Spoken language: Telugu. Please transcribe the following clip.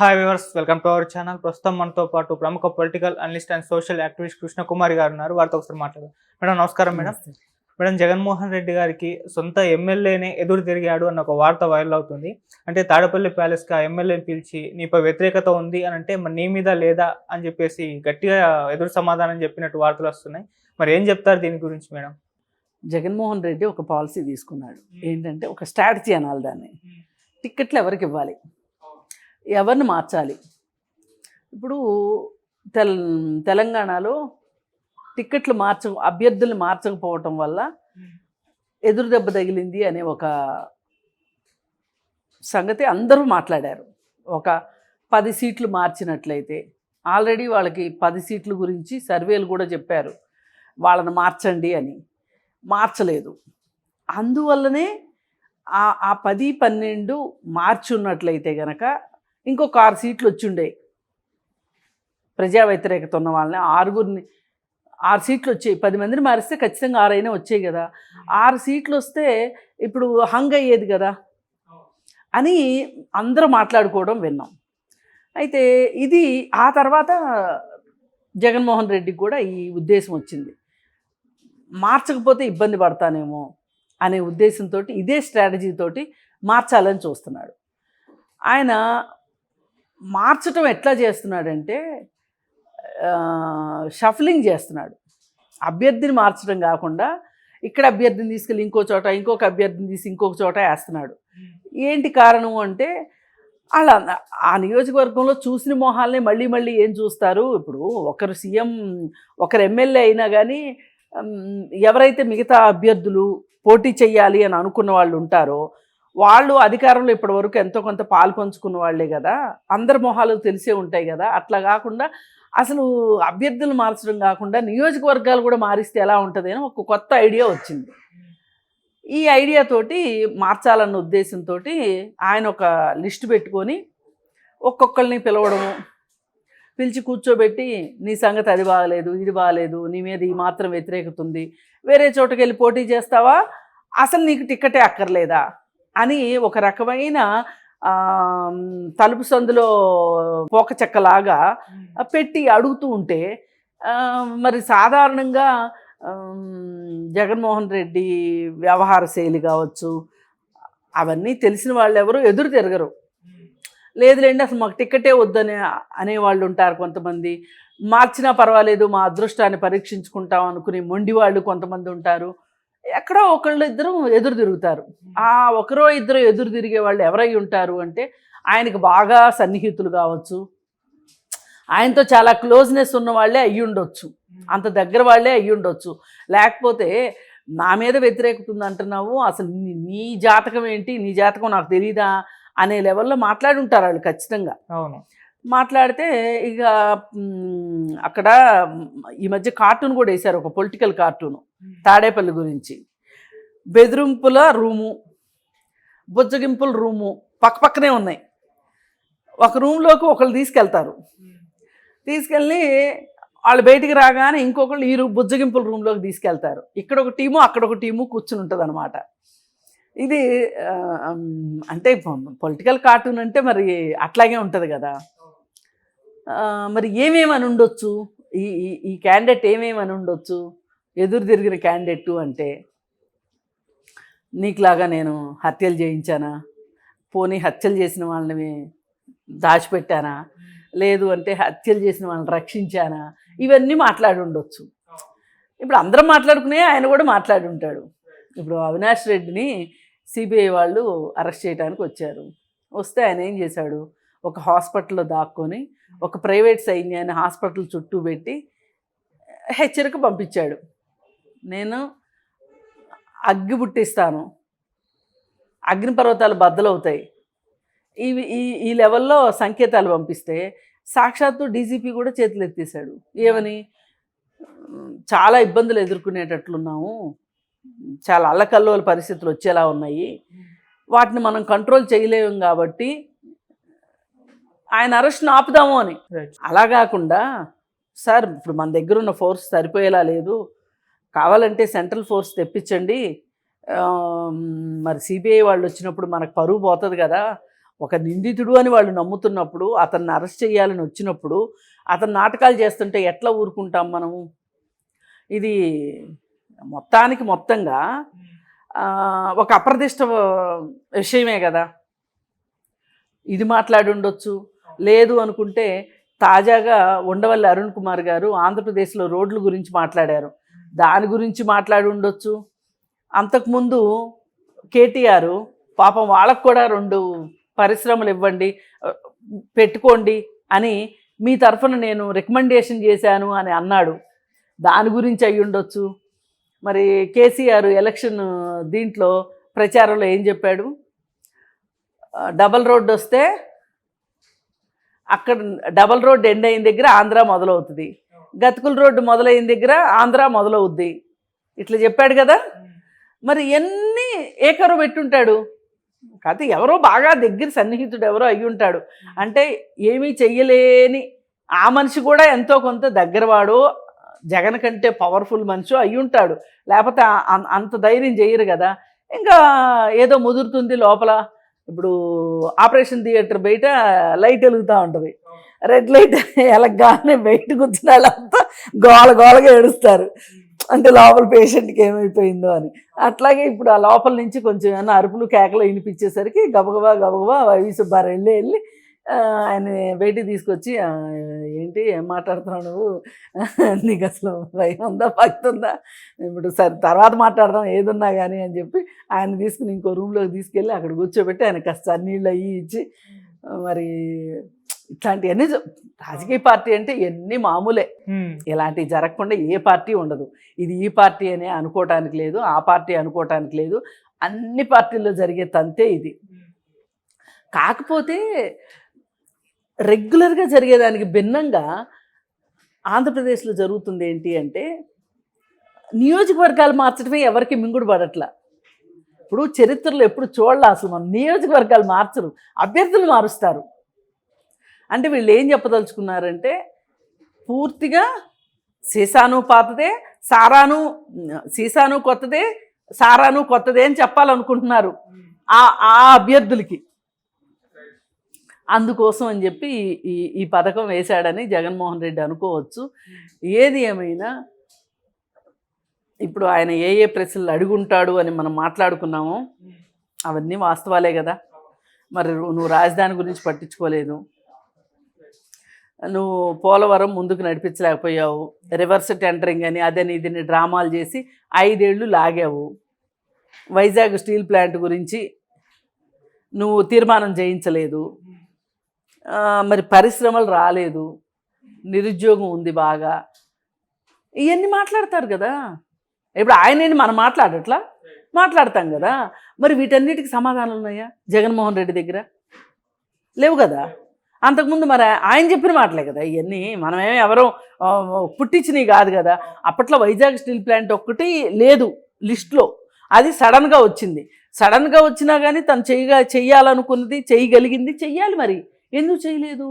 Hi viewers welcome to our channel ప్రస్తుతం మనతో పాటు ప్రముఖ political analyst and social activist Krishna Kumari garu ఉన్నారు. వారితో ఒకసారి మాట్లాడదాం. మేడం నమస్కారం మేడం. మేడం జగన్మోహన్ రెడ్డి గారికి సొంత ఎమ్మెల్యేనే ఎదురు తిరిగాడు అన్న ఒక వార్త వైరల్ అవుతుంది. అంటే తాడపల్లి ప్యాలెస్కి ఆ ఎమ్మెల్యేని పిలిచి నీపై వ్యతిరేకత ఉంది అని అంటే మరి నీ మీద లేదా అని చెప్పేసి గట్టిగా ఎదురు సమాధానం చెప్పినట్టు వార్తలు వస్తున్నాయి. మరి ఏం చెప్తారు దీని గురించి మేడం? జగన్మోహన్ రెడ్డి ఒక పాలసీ తీసుకున్నాడు. ఏంటంటే ఒక స్ట్రాటజీ అనాలి దాన్ని. టిక్కెట్లు ఎవరికి ఇవ్వాలి? ఎవరిని మార్చాలి? ఇప్పుడు తెల్ తెలంగాణలో టిక్కెట్లు మార్చ అభ్యర్థులు మార్చకపోవటం వల్ల ఎదురు దెబ్బ తగిలింది అనే ఒక సంగతి అందరూ మాట్లాడారు. ఒక పది సీట్లు మార్చినట్లయితే ఆల్రెడీ వాళ్ళకి పది సీట్ల గురించి సర్వేలు కూడా చెప్పారు. వాళ్ళని మార్చండి అని. మార్చలేదు. అందువల్లనే ఆ ఆ పది పన్నెండు మార్చి ఉన్నట్లయితే గనక ఇంకొక ఆరు సీట్లు వచ్చిండే. ప్రజా వ్యతిరేకత ఉన్న వాళ్ళని ఆరుగురిని ఆరు సీట్లు వచ్చాయి. పది మందిని మారిస్తే ఖచ్చితంగా ఆరైనా వచ్చాయి కదా. ఆరు సీట్లు వస్తే ఇప్పుడు హంగ్ అయ్యేది కదా. అని అందరూ మాట్లాడుకోవడం విన్నాం. అయితే ఇది ఆ తర్వాత జగన్మోహన్ రెడ్డికి కూడా ఈ ఉద్దేశం వచ్చింది. మార్చకపోతే ఇబ్బంది పడతానేమో అనే ఉద్దేశంతో ఇదే స్ట్రాటజీతోటి మార్చాలని చూస్తున్నాడు. ఆయన మార్చటం ఎట్లా చేస్తున్నాడంటే షఫలింగ్ చేస్తున్నాడు. అభ్యర్థిని మార్చడం కాకుండా ఇక్కడ అభ్యర్థిని తీసుకెళ్ళి ఇంకో చోట ఇంకొక అభ్యర్థిని తీసి ఇంకొక చోట వేస్తున్నాడు. ఏంటి కారణం అంటే అలా ఆ నియోజకవర్గంలో చూసిన మొహాల్ని మళ్ళీ మళ్ళీ ఏం చూస్తారు? ఇప్పుడు ఒకరు సీఎం ఒకరు ఎమ్మెల్యే అయినా కానీ ఎవరైతే మిగతా అభ్యర్థులు పోటీ చేయాలి అని అనుకున్న వాళ్ళు ఉంటారో వాళ్ళు అధికారంలో ఇప్పటి వరకు ఎంతో కొంత పాలు పంచుకున్న వాళ్ళే కదా. అందరి మొహాలు తెలిసే ఉంటాయి కదా. అట్లా కాకుండా అసలు అభ్యర్థులు మార్చడం కాకుండా నియోజకవర్గాలు కూడా మారిస్తే ఎలా ఉంటుంది అని ఒక కొత్త ఐడియా వచ్చింది. ఈ ఐడియా తోటి మార్చాలన్న ఉద్దేశంతో ఆయన ఒక లిస్ట్ పెట్టుకొని ఒక్కొక్కరిని పిలవడము పిలిచి కూర్చోబెట్టి నీ సంగతి అది బాగలేదు ఇది బాగలేదు నీ మీద ఈ మాత్రం వ్యతిరేకత ఉంది వేరే చోటుకి వెళ్ళి పోటీ చేస్తావా? అసలు నీకు టిక్కెటే అక్కర్లేదా? అని ఒక రకమైన తలుపు సందులో పోక చెక్కలాగా పెట్టి అడుగుతూ ఉంటే మరి సాధారణంగా జగన్మోహన్ రెడ్డి వ్యవహార శైలి కావచ్చు అవన్నీ తెలిసిన వాళ్ళు ఎవరు ఎదురు తిరగరు. లేదులేండి అసలు మాకు టికెటే వద్దని అనేవాళ్ళు ఉంటారు కొంతమంది. మార్చినా పర్వాలేదు మా అదృష్టాన్ని పరీక్షించుకుంటాం అనుకునే మొండి వాళ్ళు కొంతమంది ఉంటారు. ఎక్కడో ఒకళ్ళు ఇద్దరు ఎదురు తిరుగుతారు. ఆ ఒకరో ఇద్దరు ఎదురు తిరిగే వాళ్ళు ఎవరై ఉంటారు అంటే ఆయనకు బాగా సన్నిహితులు కావచ్చు. ఆయనతో చాలా క్లోజ్నెస్ ఉన్న వాళ్ళే అయ్యి ఉండొచ్చు. అంత దగ్గర వాళ్ళే అయ్యి ఉండొచ్చు. లేకపోతే నా మీద వ్యతిరేకతుంది అంటున్నావు అసలు నీ- నీ జాతకం ఏంటి నీ జాతకం నాకు తెలీదా అనే లెవెల్లో మాట్లాడి ఉంటారు వాళ్ళు ఖచ్చితంగా. అవును. మాట్లాడితే ఇక అక్కడ ఈ మధ్య కార్టూన్ కూడా వేశారు ఒక పొలిటికల్ కార్టూన్ తాడేపల్లి గురించి. బెదిరింపుల రూము బుజ్జగింపుల రూము పక్క పక్కనే ఉన్నాయి. ఒక రూమ్లోకి ఒకళ్ళు తీసుకెళ్తారు. తీసుకెళ్ళి వాళ్ళు బయటికి రాగానే ఇంకొకళ్ళు ఈ రూ- బుజ్జగింపుల రూమ్లోకి తీసుకెళ్తారు. ఇక్కడ ఒక టీము అక్కడ ఒక టీము కూర్చుని ఉంటుంది అనమాట ఇది అంటే పొలిటికల్ కార్టూన్ అంటే మరి అట్లాగే ఉంటుంది కదా. మరి ఏమేమని ఉండొచ్చు? ఈ ఈ- ఈ క్యాండిడేట్ ఏమేమని ఉండొచ్చు? ఎదురు తిరిగిన క్యాండిడేట్ అంటే నీకులాగా నేను హత్యలు చేయించానా? పోనీ హత్యలు చేసిన వాళ్ళని దాచిపెట్టానా? లేదు అంటే హత్యలు చేసిన వాళ్ళని రక్షించానా? ఇవన్నీ మాట్లాడి ఉండొచ్చు. ఇప్పుడు అందరం మాట్లాడుకునే ఆయన కూడా మాట్లాడి ఉంటాడు. ఇప్పుడు అవినాష్ రెడ్డిని సిబిఐ వాళ్ళు అరెస్ట్ చేయడానికి వచ్చారు. వస్తే ఆయన ఏం చేశాడు? ఒక హాస్పిటల్లో దాక్కొని ఒక ప్రైవేట్ సైన్యాన్ని హాస్పిటల్ చుట్టూ పెట్టి హెచ్చరిక పంపించాడు. నేను అగ్గి పుట్టిస్తాను. అగ్నిపర్వతాలు బద్దలవుతాయి. ఇవి ఈ ఈ లెవెల్లో సంకేతాలు పంపిస్తే సాక్షాత్తు డీజీపీ కూడా చేతులు ఎత్తేసాడు ఏమని? చాలా ఇబ్బందులు ఎదుర్కొనేటట్లున్నాము. చాలా అల్లకల్లోల పరిస్థితులు వచ్చేలా ఉన్నాయి. వాటిని మనం కంట్రోల్ చేయలేము కాబట్టి ఆయన అరెస్ట్ని ఆపుదాము అని. అలా కాకుండా సార్ ఇప్పుడు మన దగ్గర ఉన్న ఫోర్స్ సరిపోయేలా లేదు. కావాలంటే సెంట్రల్ ఫోర్స్ తెప్పించండి. మరి సిబిఐ వాళ్ళు వచ్చినప్పుడు మనకు పరువు పోతుంది కదా. ఒక నిందితుడు అని వాళ్ళు నమ్ముతున్నప్పుడు అతన్ని అరెస్ట్ చేయాలని వచ్చినప్పుడు అతను నాటకాలు చేస్తుంటే ఎట్లా ఊరుకుంటాం మనము? ఇది మొత్తానికి మొత్తంగా ఒక అప్రదిష్ట విషయమే కదా. ఇది మాట్లాడి ఉండొచ్చు. లేదు అనుకుంటే తాజాగా ఉండవల్లి అరుణ్ కుమార్ గారు ఆంధ్రప్రదేశ్లో రోడ్ల గురించి మాట్లాడారు. దాని గురించి మాట్లాడి ఉండొచ్చు. అంతకుముందు కేటీఆర్ పాపం వాళ్ళకు కూడా రెండు పరిశ్రమలు ఇవ్వండి పెట్టుకోండి అని మీ తరఫున నేను రికమెండేషన్ చేశాను అని అన్నాడు. దాని గురించి అయి ఉండొచ్చు. మరి కేసీఆర్ ఎలక్షన్ దీంట్లో ప్రచారంలో ఏం చెప్పాడు? డబల్ రోడ్డు వస్తే అక్కడ డబల్ రోడ్డు ఎండ్ అయిన దగ్గర ఆంధ్ర మొదలవుతుంది. గతుకుల రోడ్డు మొదలైన దగ్గర ఆంధ్ర మొదలవుద్ది. ఇట్లా చెప్పాడు కదా? మరి ఎన్ని ఏకరు పెట్టుంటాడు? కాకపోతే ఎవరో బాగా దగ్గర సన్నిహితుడు ఎవరో అయి ఉంటాడు. అంటే ఏమీ చెయ్యలేని ఆ మనిషి కూడా ఎంతో కొంత దగ్గరవాడు జగన్ కంటే పవర్ఫుల్ మనిషి అయి ఉంటాడు. లేకపోతే అంత ధైర్యం చేయరు కదా? ఇంకా ఏదో ముదురుతుంది లోపల. ఇప్పుడు ఆపరేషన్ థియేటర్ బయట లైట్ వెలుగుతూ ఉంటుంది. రెడ్ లైట్ ఎలగగానే బయట కూర్చున్న వాళ్ళంతా గోల గోలగా ఏడుస్తారు. అంటే లోపల పేషెంట్కి ఏమైపోయిందో అని. అట్లాగే ఇప్పుడు ఆ లోపల నుంచి కొంచెం ఏమైనా అరుపులు కేకలు వినిపించేసరికి గబగబా గబగబా వైవి సుబ్బారు వెళ్ళి వెళ్ళి ఆయన బయటికి తీసుకొచ్చి "ఆ, ఏంటి ఏం మాట్లాడుతున్నావు నువ్వు? నీకు అసలు భయం ఉందా? భక్తి ఉందా? ఇప్పుడు సరే తర్వాత మాట్లాడదాం ఏదున్నా కానీ అని చెప్పి ఆయన తీసుకుని ఇంకో రూమ్లోకి తీసుకెళ్ళి అక్కడ కూర్చోబెట్టి ఆయన కాస్త నీళ్ళు అయ్యి ఇచ్చి మరి ఇట్లాంటివన్నీ రాజకీయ పార్టీ అంటే ఎన్ని మామూలే. ఇలాంటివి జరగకుండా ఏ పార్టీ ఉండదు. ఇది ఈ పార్టీ అని అనుకోవటానికి లేదు ఆ పార్టీ అనుకోవటానికి లేదు. అన్ని పార్టీల్లో జరిగే తంతే ఇది. కాకపోతే రెగ్యులర్గా జరిగేదానికి భిన్నంగా ఆంధ్రప్రదేశ్లో జరుగుతుంది ఏంటి అంటే నియోజకవర్గాలు మార్చడమే ఎవరికి మింగుడు పడట్లా. ఇప్పుడు చరిత్రలో ఎప్పుడు చూడలే అసలు మనం. నియోజకవర్గాలు మార్చరు అభ్యర్థులు మారుస్తారు. అంటే వీళ్ళు ఏం చెప్పదలుచుకున్నారంటే పూర్తిగా సీసాను పాతదే సారాను సీసాను కొత్తదే సారాను కొత్తదే అని చెప్పాలనుకుంటున్నారు. ఆ ఆ అభ్యర్థులకి. అందుకోసం అని చెప్పి ఈ- ఈ పథకం వేశాడని జగన్మోహన్ రెడ్డి అనుకోవచ్చు. ఏది ఏమైనా ఇప్పుడు ఆయన ఏ ఏ ప్రశ్నలు అడుగుంటాడు అని మనం మాట్లాడుకున్నామో అవన్నీ వాస్తవాలే కదా. మరి నువ్వు రాజధాని గురించి పట్టించుకోలేదు. నువ్వు పోలవరం ముందుకు నడిపించలేకపోయావు. రివర్స్ టెండరింగ్ అని అదని ఇదని డ్రామాలు చేసి ఐదేళ్ళు లాగావు. వైజాగ్ స్టీల్ ప్లాంట్ గురించి నువ్వు తీర్మానం చేయించలేదు. మరి పరిశ్రమలు రాలేదు నిరుద్యోగం ఉంది బాగా. ఇవన్నీ మాట్లాడతారు కదా. ఇప్పుడు ఆయన మనం మాట్లాడట్లా? మాట్లాడతాం కదా. మరి వీటన్నిటికి సమాధానాలు ఉన్నాయా? జగన్మోహన్ రెడ్డి దగ్గర? లేవు కదా. అంతకుముందు మరి ఆయన చెప్పిన మాటలే కదా ఇవన్నీ మనమేమి ఎవరో పుట్టించినవి కాదు కదా. అప్పట్లో వైజాగ్ స్టీల్ ప్లాంట్ ఒక్కటి లేదు లిస్ట్లో. అది సడన్గా వచ్చింది. సడన్గా వచ్చినా కానీ తను చేయగా చెయ్యాలనుకున్నది చేయగలిగింది చెయ్యాలి మరి. ఎందుకు చేయలేదు?